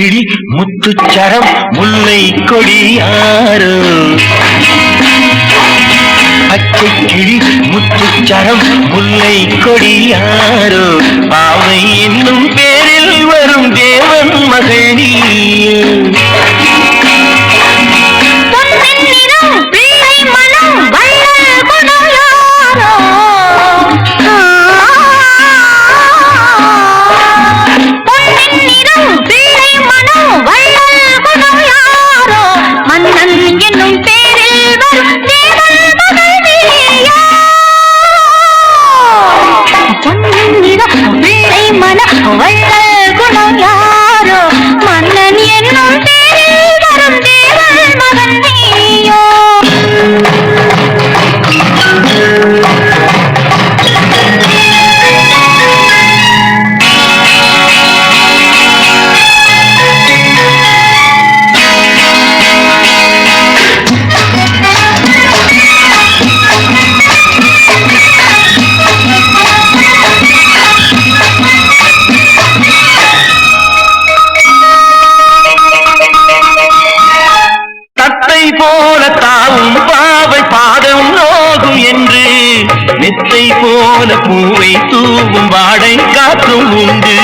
கிளி முத்துச்சரம் முல்லை கொடியாரோ பச்சை கிளி முத்துச்சரம் முல்லை கொடியாரோ பாவை போல பூவை தூவும் வாடை காற்றும் உண்டு.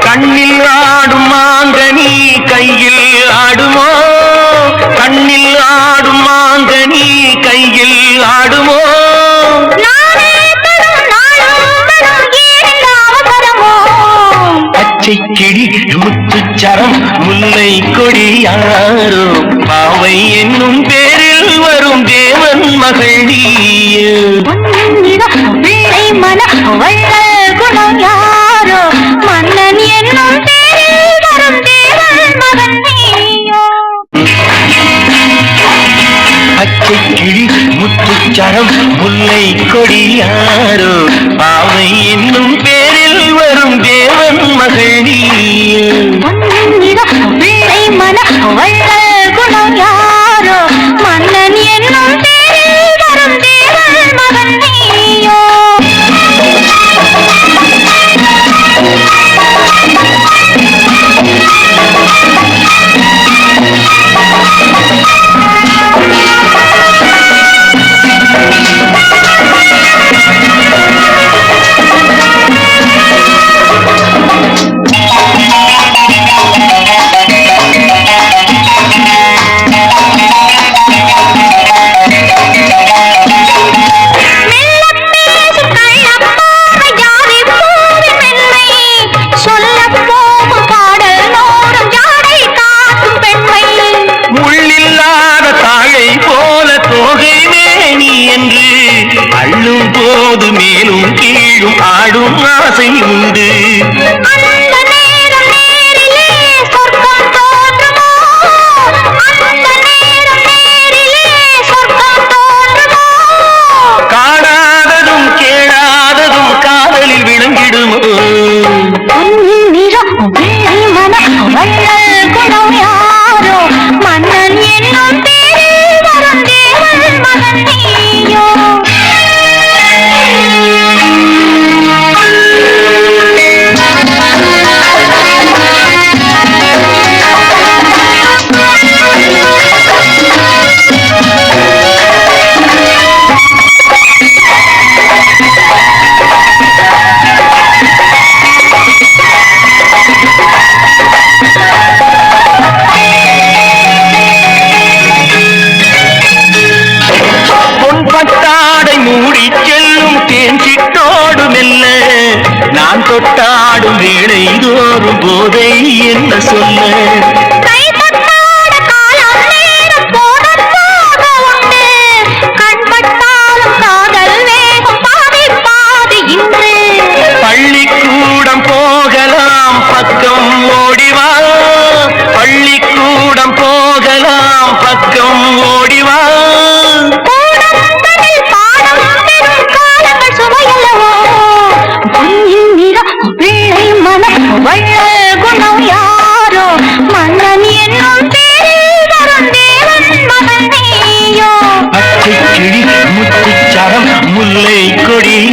கண்ணில் ஆடும் மாங்கனி கையில் ஆடுமோ? கண்ணில் ஆடும் மாங்கனி கையில் ஆடுமோ? முத்துச்சரம் முல்லை கொடியாரோ? பாவை என்னும் பேரில் வரும் தேவன் மகள் மன வள்ளல் குணம் யாரோ? மன்னன் என்னும் பேரில் வரும் தேவன் மகன் நீயோ? பச்சை கிளி முத்துச்சரம் முல்லை கொடியாரோ? உண்டு அள்ளும் போது மேலும் கீழும் ஆடும் ஆசை உண்டு. காணாததும் கேளாததும் காதலில் விளங்கிடுமோ? நிறம் மனம் மன்னன் என்னும் பேர் தொட்டாடும் வேலை தோறும் போதை என்ன சொல்ல.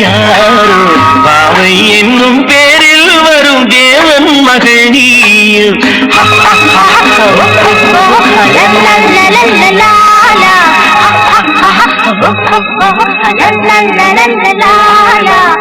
யாரோ பாவை என்னும் பேரில் வரும் தேவன் மகள் நீயும் la la la la la